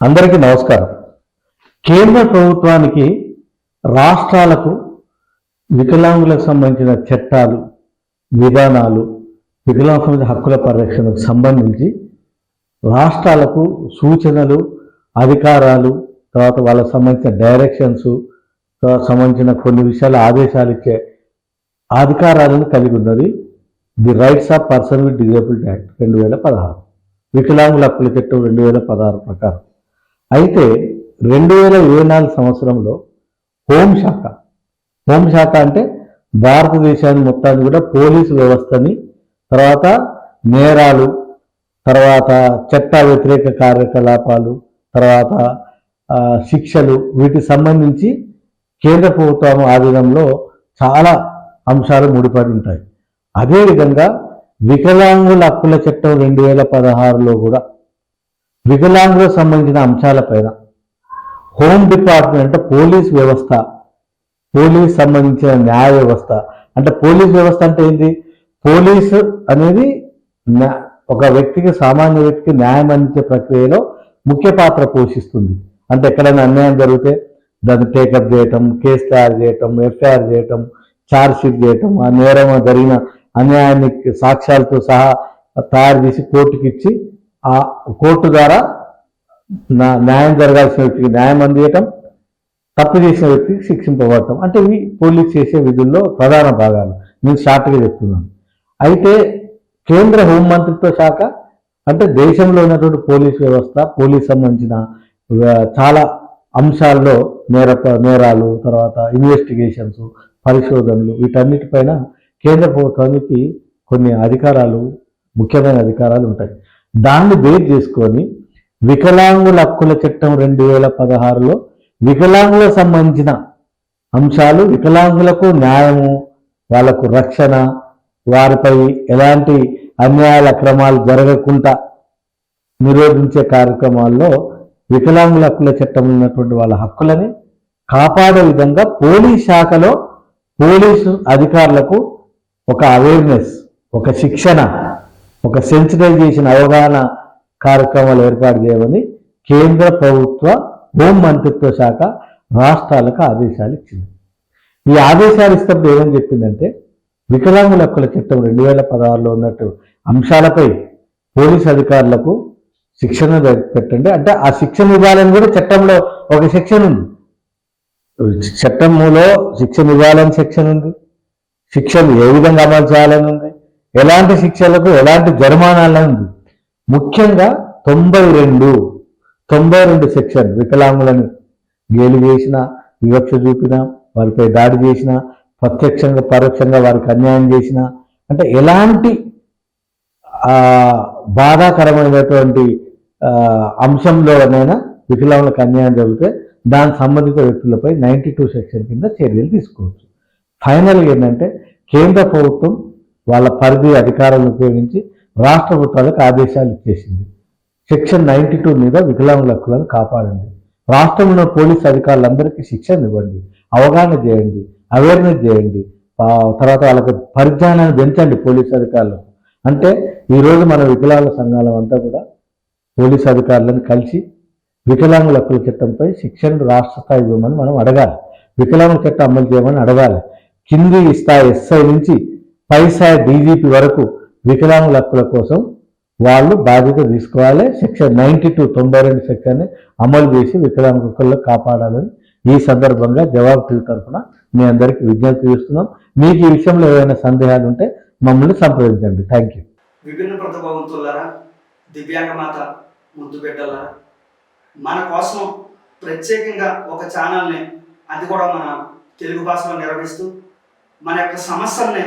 అందరికీ నమస్కారం. కేంద్ర ప్రభుత్వానికి రాష్ట్రాలకు వికలాంగులకు సంబంధించిన చట్టాలు విధానాలు వికలాంగుల హక్కుల పరిరక్షణకు సంబంధించి రాష్ట్రాలకు సూచనలు అధికారాలు తర్వాత వాళ్ళకు సంబంధించిన డైరెక్షన్స్ తర్వాత సంబంధించిన కొన్ని విషయాల ఆదేశాలు ఇచ్చే అధికారాలను కలిగి ఉన్నది the rights of person with disabled act రెండు వేల పదహారు. వికలాంగుల హక్కుల చట్టం రెండు వేల పదహారు ప్రకారం. అయితే రెండు వేల ఇరవై నాలుగు సంవత్సరంలో హోంశాఖ హోంశాఖ అంటే భారతదేశాన్ని మొత్తాన్ని కూడా పోలీసు వ్యవస్థని తర్వాత నేరాలు తర్వాత చట్ట వ్యతిరేక కార్యకలాపాలు తర్వాత శిక్షలు వీటికి సంబంధించి కేంద్ర ప్రభుత్వం ఆధీనంలో చాలా అంశాలు ముడిపడి ఉంటాయి. అదేవిధంగా వికలాంగుల హక్కుల చట్టం రెండు వేల పదహారులో కూడా వికలాంగులకు సంబంధించిన అంశాలపైన హోమ్ డిపార్ట్మెంట్ అంటే పోలీస్ వ్యవస్థ పోలీస్ సంబంధించిన న్యాయ వ్యవస్థ. అంటే పోలీస్ వ్యవస్థ అంటే ఏంటి? పోలీసు అనేది ఒక వ్యక్తికి సామాన్య వ్యక్తికి న్యాయం అందించే ప్రక్రియలో ముఖ్య పాత్ర పోషిస్తుంది. అంటే ఎక్కడైనా అన్యాయం జరిగితే దాన్ని టేకప్ చేయటం కేసు తయారు చేయటం ఎఫ్ఐఆర్ చేయటం ఛార్జ్ షీట్ చేయటం ఆ నేరం జరిగిన అన్యాయాన్ని సాక్ష్యాలతో సహా తయారు చేసి కోర్టుకి ఇచ్చి ఆ కోర్టు ద్వారా నా న్యాయం జరగాల్సిన వ్యక్తికి న్యాయం అందియటం తప్పు చేసిన వ్యక్తికి శిక్షింపబడటం. అంటే ఇవి పోలీస్ చేసే విధుల్లో ప్రధాన భాగాలు. నేను షార్ట్గా చెప్తున్నాను. అయితే కేంద్ర హోంమంత్రిత్వ శాఖ అంటే దేశంలో ఉన్నటువంటి పోలీస్ వ్యవస్థ పోలీస్ సంబంధించిన చాలా అంశాల్లో నేర నేరాలు తర్వాత ఇన్వెస్టిగేషన్స్ పరిశోధనలు వీటన్నిటిపైన కేంద్ర ప్రభుత్వానికి కొన్ని అధికారాలు ముఖ్యమైన అధికారాలు ఉంటాయి. దాన్ని బేర్ చేసుకొని వికలాంగుల హక్కుల చట్టం రెండు వేల పదహారులో వికలాంగులకు సంబంధించిన అంశాలు వికలాంగులకు న్యాయము వాళ్ళకు రక్షణ వారిపై ఎలాంటి అన్యాయాల అక్రమాలు జరగకుండా నిరోధించే కార్యక్రమాల్లో వికలాంగుల హక్కుల చట్టంలో ఉన్నటువంటి వాళ్ళ హక్కులని కాపాడే విధంగా పోలీస్ శాఖలో పోలీసు అధికారులకు ఒక అవేర్నెస్ ఒక శిక్షణ ఒక సెన్సిటైజేషన్ అవగాహన కార్యక్రమాలు ఏర్పాటు చేయమని కేంద్ర ప్రభుత్వ హోం మంత్రిత్వ శాఖ రాష్ట్రాలకు ఆదేశాలు ఇచ్చింది. ఈ ఆదేశాలు ఇచ్చినప్పుడు ఏమని చెప్పిందంటే వికలాంగుల హక్కుల చట్టం రెండు వేల పదహారులో ఉన్నట్టు అంశాలపై పోలీస్ అధికారులకు శిక్షణ పెట్టండి. అంటే ఆ శిక్షణ ఇవ్వాలని కూడా చట్టంలో ఒక సెక్షన్ ఉంది. చట్టంలో శిక్షణ ఇవ్వాలని సెక్షన్ ఉంది. శిక్షను ఏ విధంగా అమలు చేయాలని ఉంది? ఎలాంటి శిక్షలకు ఎలాంటి జరిమానాలను ఉంది? ముఖ్యంగా తొంభై రెండు తొంభై రెండు సెక్షన్ వికలాంగులను గేలి చేసిన వివక్ష చూపిన వారిపై దాడి చేసిన ప్రత్యక్షంగా పరోక్షంగా వారికి అన్యాయం చేసిన అంటే ఎలాంటి బాధాకరమైనటువంటి అంశంలోనైనా వికలాంగులకు అన్యాయం జరిగితే దానికి సంబంధిత వ్యక్తులపై నైంటీ టూ సెక్షన్ కింద చర్యలు తీసుకోవచ్చు. ఫైనల్గా ఏంటంటే కేంద్ర ప్రభుత్వం వాళ్ళ పరిధి అధికారాలను ఉపయోగించి రాష్ట్ర ప్రభుత్వాలకు ఆదేశాలు ఇచ్చేసింది. సెక్షన్ నైన్టీ టూ మీద వికలాంగుల హక్కులను కాపాడండి. రాష్ట్రంలో పోలీస్ అధికారులందరికీ శిక్షణ ఇవ్వండి. అవగాహన చేయండి. అవేర్నెస్ చేయండి. తర్వాత వాళ్ళకి పరిజ్ఞానాన్ని పెంచండి పోలీస్ అధికారులకు అంటే ఈరోజు మన వికలాంగుల సంఘాలం అంతా కూడా పోలీస్ అధికారులను కలిసి వికలాంగుల హక్కుల చట్టంపై శిక్షణ రాష్ట్ర స్థాయి ఇవ్వమని మనం అడగాలి. వికలాంగుల చట్టం అమలు చేయమని అడగాలి. కింది స్థాయి ఎస్ఐ నుంచి పైసాయి డీజీపీ వరకు వికలాంగుల హక్కుల కోసం వాళ్ళు బాధ్యత తీసుకోవాలి. సెక్షన్ నైన్టీ టూ తొంభై రెండు సెక్షన్ని అమలు చేసి వికలాంగ హక్కులను కాపాడాలని ఈ సందర్భంగా జవాబు టీవీ తరఫున మీ అందరికీ విజ్ఞప్తి చేస్తున్నాం. మీకు ఈ విషయంలో ఏమైనా సందేహాలు ఉంటే మమ్మల్ని సంప్రదించండి. థ్యాంక్ యూ విభిన్న ప్రతిభావంతులారా దివ్యాంగ మాత ముద్దు బిడ్డలారా మన కోసం ప్రత్యేకంగా ఒక ఛానల్ని అది కూడా మన తెలుగు భాషలో నిర్వహిస్తూ మన యొక్క సమస్యల్ని